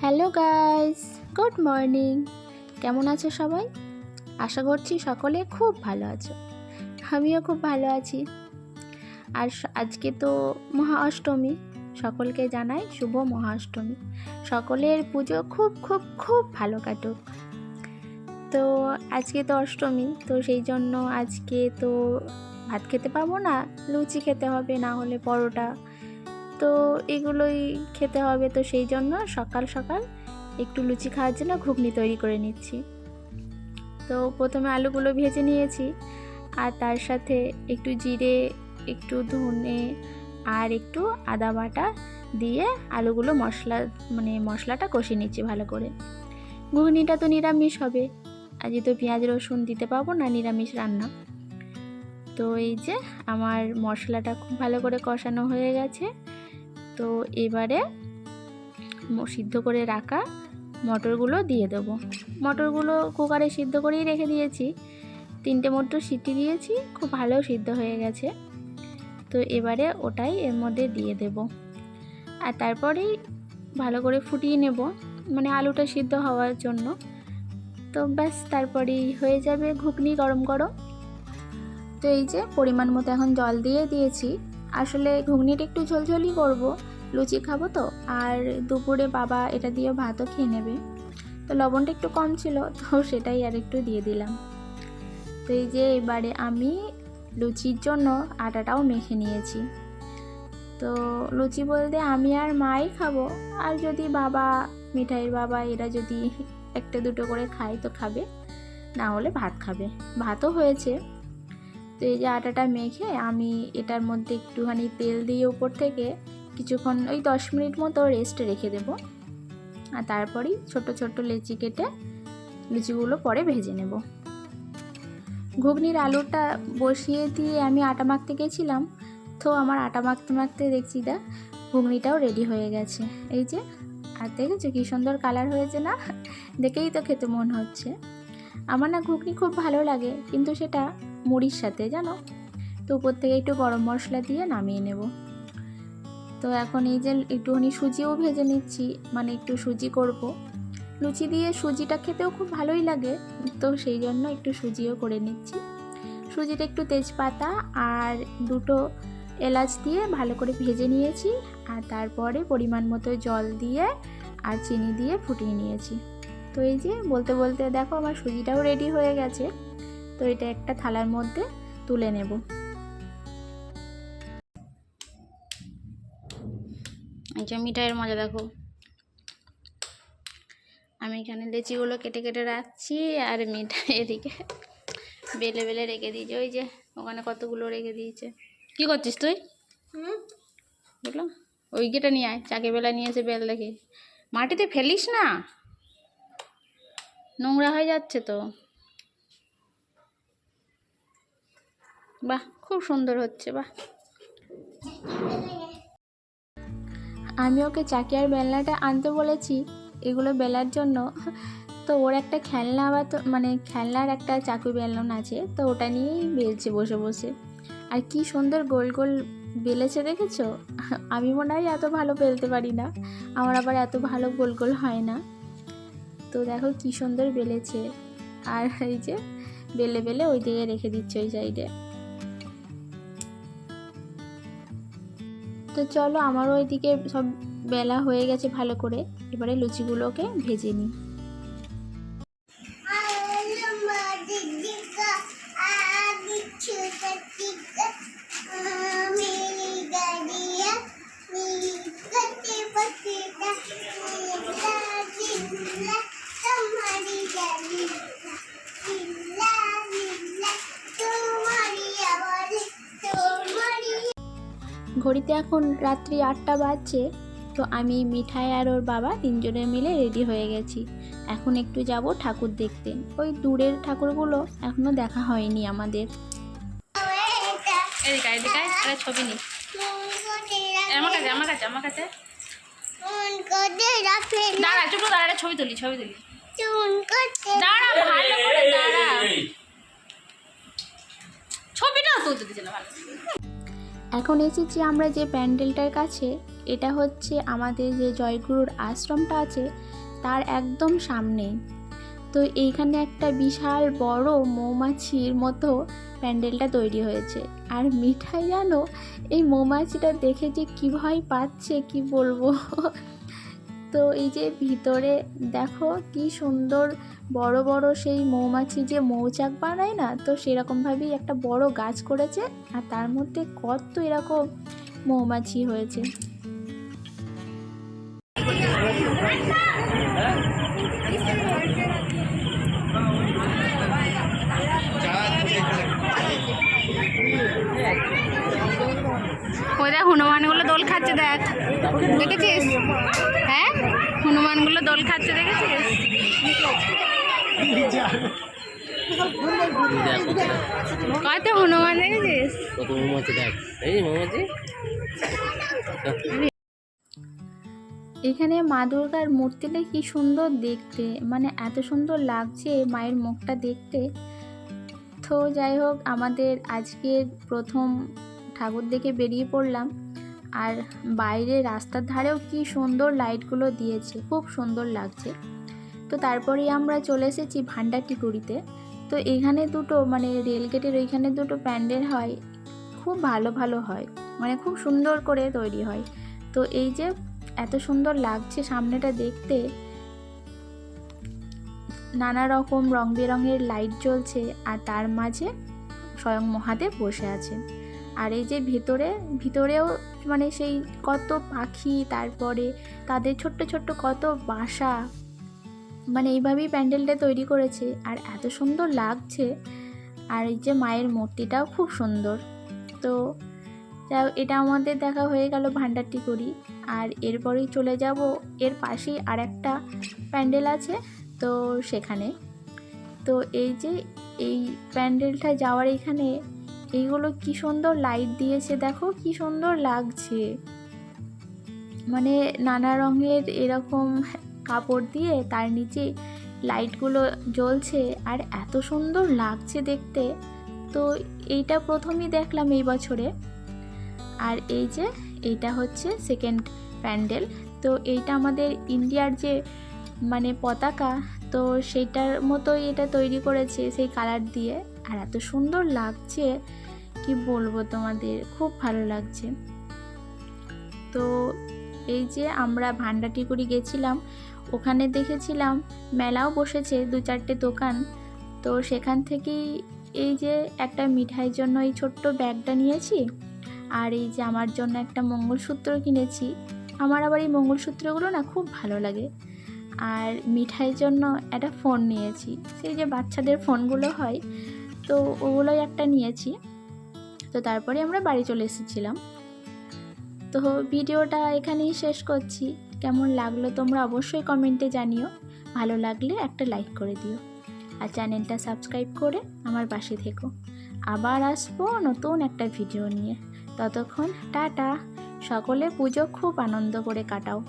Hello guys, good morning. কেমন আছো সবাই? আশা করছি সকলে খুব ভালো আছো। আমিও খুব ভালো আছি। আর আজকে তো মহা অষ্টমী সকলকে জানাই শুভ মহা অষ্টমী সকলের পুজো খুব খুব খুব ভালো কাটুক। তো আজকে তো অষ্টমী, তো সেই জন্য আজকে তো ভাত খেতে পাবো না, লুচি খেতে হবে, না হলে পরোটা। তো এগুলোই খেতে হবে তো সেই জন্য সকাল সকাল একটু লুচি খাওয়ার জন্য ঘুগনি তৈরি করে নিচ্ছি। তো প্রথমে আলুগুলো ভেজে নিয়েছি আর তার সাথে একটু জিরে, একটু ধনে আর একটু আদা বাটা দিয়ে আলুগুলো মশলা মানে মশলাটা কষিয়ে নিচ্ছি ভালো করে। ঘুগনিটা তো নিরামিষ হবে। আজকে তো পেঁয়াজ, রসুন দিতে পারব না, নিরামিষ রান্না। তো এই যে আমার মশলাটা খুব ভালো করে কষানো হয়ে গেছে। তো এবারে সিদ্ধ করে রাখা মটরগুলো দিয়ে দেবো। মটরগুলো কুকারে সিদ্ধ করেই রেখে দিয়েছি। তিনটে মটর সিটি দিয়েছি, খুব ভালো সিদ্ধ হয়ে গেছে। তো এবারে ওটাই এর মধ্যে দিয়ে দেব। আর তারপরেই ভালো করে ফুটিয়ে নেব মানে আলুটা সিদ্ধ হওয়ার জন্য। তো ব্যাস, তারপরেই হয়ে যাবে ঘুগনি গরম গরম। তো এই যে পরিমাণ মতো এখন জল দিয়ে দিয়েছি। আসলে ঘুগনিটা একটু ঝোলঝোলই করব, লুচি খাব তো, আর দুপুরে বাবা এটা দিয়ে ভাতও খেয়ে নেবে। তো লবণটা একটু কম ছিল, তো সেটাই আর একটু দিয়ে দিলাম। তো এই যে এবারে আমি লুচির জন্য আটাটাও মেখে নিয়েছি। তো লুচি বলতে আমি আর মাই খাব, আর যদি বাবা, মিঠাইয়ের বাবা এরা যদি একটা দুটো করে খায় তো খাবে, না হলে ভাত খাবে। ভাতও হয়েছে। তো এই যে আটাটা মেখে আমি এটার মধ্যে একটুখানি তেল দিয়ে উপর থেকে কিছুক্ষণ, ওই দশ মিনিট মতো রেস্টে রেখে দেব। আর তারপরেই ছোট ছোট লেচি কেটে লুচিগুলো পরে ভেজে নেব। ঘুগনির আলুটা বসিয়ে দিয়ে আমি আটা মাখতে গেছিলাম, তো আমার আটা মাখতে মাখতে দেখছি দা ঘুগনিটাও রেডি হয়ে গেছে। এই যে, আর দেখেছ কী সুন্দর কালার হয়েছে না? দেখেই তো খেতে মন হচ্ছে। আমার না ঘুগনি খুব ভালো লাগে, কিন্তু সেটা মুড়ির সাথে, জানো? তো উপর থেকে একটু গরম মশলা দিয়ে নামিয়ে নেব। তো এখন এই যে একটুখানি সুজিও ভেজে নিচ্ছি মানে একটু সুজি করব। লুচি দিয়ে সুজিটা খেতেও খুব ভালোই লাগে, তো সেই জন্য একটু সুজিও করে নিচ্ছি। সুজিটা একটু তেজপাতা আর দুটো এলাচ দিয়ে ভালো করে ভেজে নিয়েছি, আর তারপরে পরিমাণ মতো জল দিয়ে আর চিনি দিয়ে ফুটিয়ে নিয়েছি। তো এই যে বলতে বলতে দেখো আমার সুজিটাও রেডি হয়ে গেছে। তো এটা একটা থালার মধ্যে তুলে নেব। এই যে মিঠাইয়ের মজা দেখো। আমি এখানে লেচিগুলো কেটে কেটে রাখছি আর মিঠাই এদিকে বেলে বেলে রেখে দিয়েছে। ওই যে ওখানে কতগুলো রেখে দিয়েছে। কি করছিস তুই? বুঝলো ওই গেটা নিয়ে আয় চাকে বেলা নিয়ে এসে বেল দেখে। মাটিতে ফেলিস না? নোংরা হয়ে যাচ্ছে তো। বাহ, খুব সুন্দর হচ্ছে, বাহ। আমি ওকে চাকি আর বেলনাটা আনতে বলেছি, এগুলো বেলার জন্য। তো ওর একটা খেলনা আবার মানে খেলনার একটা চাকু বেলন আছে, তো ওটা নিয়েই বেলছে বসে বসে। আর কি সুন্দর গোল গোল বেলেছে দেখেছ? আমি মনে হয় এত ভালো বেলতে পারি না, আমার আবার এত ভালো গোল গোল হয় না। তো দেখো কি সুন্দর বেলেছে। আর এই যে, বেলে বেলে ওই দিকে রেখে দিচ্ছে ওই সাইডে। তো চলো আমারও ওইদিকে সব বেলা হয়ে গেছে ভালো করে। এবারে লুচিগুলোকে ভেজে নিই। ঘড়িতে এখন রাত্রি আটটা বাজছে, তো আমি মিঠাই আর ওর বাবা তিনজনে মিলে রেডি হয়ে গেছি। এখন একটু যাব ঠাকুর দেখতে। ওই দূরের ঠাকুরগুলো এখনও দেখা হয়নি আমাদের। ছবি নি। দিচ্ছে না ভালো এখন এসেছি আমরা যে প্যান্ডেলটার কাছে, এটা হচ্ছে আমাদের যে জয়গুরুর আশ্রমটা আছে, তার একদম সামনেই তো এইখানে একটা বিশাল বড় মৌমাছির মতো প্যান্ডেলটা তৈরি হয়েছে। আর মিঠাই জানো, এই মৌমাছিটা দেখে যে কী ভয় পাচ্ছে, কি বলব? তো এই যে ভিতরে দেখো কি সুন্দর বড় বড় সেই মৌমাছি যে মৌচাক বানায় না, তো সেরকমভাবেই একটা বড় গাছ করেছে আর তার মধ্যে কত এরকম মৌমাছি হয়েছে। হনুমানগুলো দোল খাচ্ছে, দেখ হ্যাঁ হনুমানগুলো দোল খাচ্ছে দেখেছিস কত হনুমান দেখেছিস? কত মৌমাছি দেখ। এই মৌমাছি। এখানে মা দুর্গার মূর্তিটা কি সুন্দর দেখতে মানে এত সুন্দর লাগছে মায়ের মুখটা দেখতে। তো যাই হোক আমাদের আজকের প্রথম ঠাকুর দেখে বেরিয়ে পড়লাম। আর বাইরে রাস্তার ধারেও কি সুন্দর লাইটগুলো দিয়েছে খুব সুন্দর লাগছে। তো তারপরেই আমরা চলে এসেছি ভান্ডারটিকুড়িতে তো এখানে দুটো মানে রেলগেটের ওইখানে দুটো প্যান্ডেল হয়, খুব ভালো ভালো হয় মানে খুব সুন্দর করে তৈরি হয়। তো এই যে এত সুন্দর লাগছে সামনেটা দেখতে, নানা রকম রং বেরঙের লাইট জ্বলছে আর তার মাঝে স্বয়ং মহাদেব বসে আছে। আর এই যে ভেতরে, ভিতরেও মানে সেই কত পাখি, তারপরে তাদের ছোট্ট ছোট্ট কত বাসা মানে এইভাবেই প্যান্ডেলটা তৈরি করেছে। আর এত সুন্দর লাগছে। আর এই যে মায়ের মূর্তিটাও খুব সুন্দর। তো এটা আমাদের দেখা হয়ে গেল ভান্ডারটি করি। আর এরপরেই চলে যাব। এর পাশেই আর একটা প্যান্ডেল আছে, তো সেখানে। তো এই যে এই প্যান্ডেলটা যাওয়ার এখানে, এইগুলো কি সুন্দর লাইট দিয়েছে দেখো, কি সুন্দর লাগছে। মানে নানা রঙের এরকম কাপড় দিয়ে তার নিচে লাইটগুলো জ্বলছে আর এত সুন্দর লাগছে দেখতে। তো এইটা প্রথমই দেখলাম এই বছরে। আর এই যে এইটা হচ্ছে সেকেন্ড প্যান্ডেল তো এইটা আমাদের ইন্ডিয়ার যে মানে পতাকা, তো সেইটার মতোই এটা তৈরি করেছে সেই কালার দিয়ে। আর এত সুন্দর লাগছে, কি বলব তোমাদের? খুব ভালো লাগছে। তো এই যে আমরা ভান্ডাটিকুড়ি গেছিলাম ওখানে দেখেছিলাম, মেলাও বসেছে দু চারটে দোকান। তো সেখান থেকেই এই যে একটা মিঠাইয়ের জন্য এই ছোট্ট ব্যাগটা নিয়েছি, আর এই যে আমার জন্য একটা মঙ্গলসূত্র কিনেছি। আমার আবার এই মঙ্গলসূত্রগুলো না খুব ভালো লাগে। আর মিঠাইয়ের জন্য একটা ফোন নিয়েছি, সেই যে বাচ্চাদের ফোনগুলো হয়, তো ওগুলোই একটা নিয়েছি। তো তারপরে আমরা বাড়ি চলে এসেছিলাম। তো ভিডিওটা এখানেই শেষ করছি। কেমন লাগল তোমরা অবশ্যই কমেন্টে জানিও। ভালো লাগলে একটা লাইক করে দিও। আর চ্যানেলটা সাবস্ক্রাইব করে আমার পাশে থেকো। আবার আসব নতুন একটা ভিডিও নিয়ে। ততক্ষণ টাটা। সকলে পুজো খুব আনন্দ করে কাটাও।